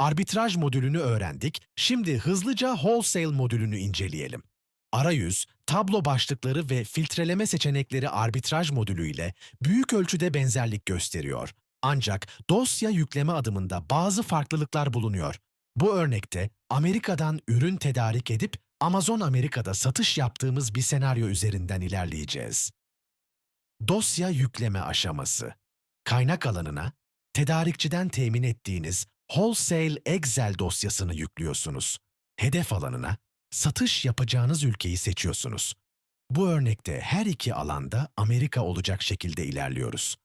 Arbitraj modülünü öğrendik, şimdi hızlıca Wholesale modülünü inceleyelim. Arayüz, tablo başlıkları ve filtreleme seçenekleri arbitraj modülü ile büyük ölçüde benzerlik gösteriyor. Ancak dosya yükleme adımında bazı farklılıklar bulunuyor. Bu örnekte Amerika'dan ürün tedarik edip Amazon Amerika'da satış yaptığımız bir senaryo üzerinden ilerleyeceğiz. Dosya yükleme aşaması. Kaynak alanına tedarikçiden temin ettiğiniz Wholesale Excel dosyasını yüklüyorsunuz. Hedef alanına satış yapacağınız ülkeyi seçiyorsunuz. Bu örnekte her iki alanda Amerika olacak şekilde ilerliyoruz.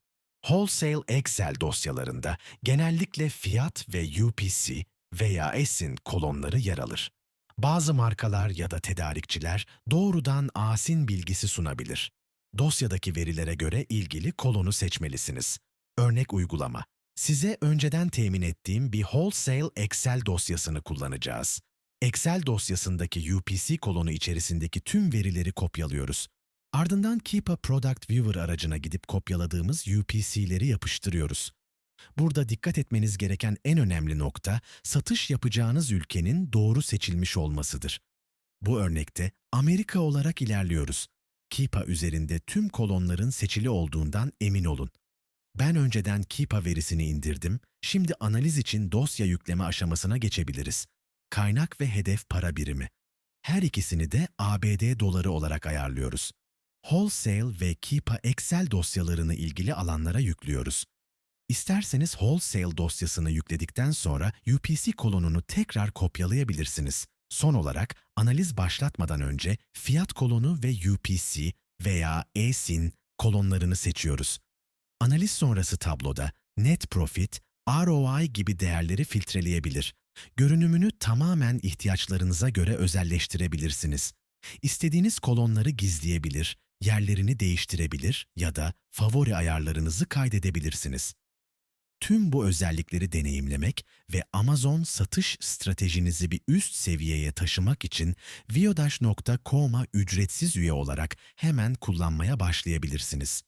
Wholesale Excel dosyalarında genellikle fiyat ve UPC veya ESIN kolonları yer alır. Bazı markalar ya da tedarikçiler doğrudan ASIN bilgisi sunabilir. Dosyadaki verilere göre ilgili kolonu seçmelisiniz. Örnek uygulama. Size önceden temin ettiğim bir Wholesale Excel dosyasını kullanacağız. Excel dosyasındaki UPC kolonu içerisindeki tüm verileri kopyalıyoruz. Ardından Keep a Product Viewer aracına gidip kopyaladığımız UPC'leri yapıştırıyoruz. Burada dikkat etmeniz gereken en önemli nokta satış yapacağınız ülkenin doğru seçilmiş olmasıdır. Bu örnekte Amerika olarak ilerliyoruz. Keepa üzerinde tüm kolonların seçili olduğundan emin olun. Ben önceden Keepa verisini indirdim, şimdi analiz için dosya yükleme aşamasına geçebiliriz. Kaynak ve hedef para birimi. Her ikisini de ABD doları olarak ayarlıyoruz. Wholesale ve Keepa Excel dosyalarını ilgili alanlara yüklüyoruz. İsterseniz Wholesale dosyasını yükledikten sonra UPC kolonunu tekrar kopyalayabilirsiniz. Son olarak analiz başlatmadan önce fiyat kolonu ve UPC veya ESIN kolonlarını seçiyoruz. Analiz sonrası tabloda net profit, ROI gibi değerleri filtreleyebilir. Görünümünü tamamen ihtiyaçlarınıza göre özelleştirebilirsiniz. İstediğiniz kolonları gizleyebilir, yerlerini değiştirebilir ya da favori ayarlarınızı kaydedebilirsiniz. Tüm bu özellikleri deneyimlemek ve Amazon satış stratejinizi bir üst seviyeye taşımak için viodash.com'a ücretsiz üye olarak hemen kullanmaya başlayabilirsiniz.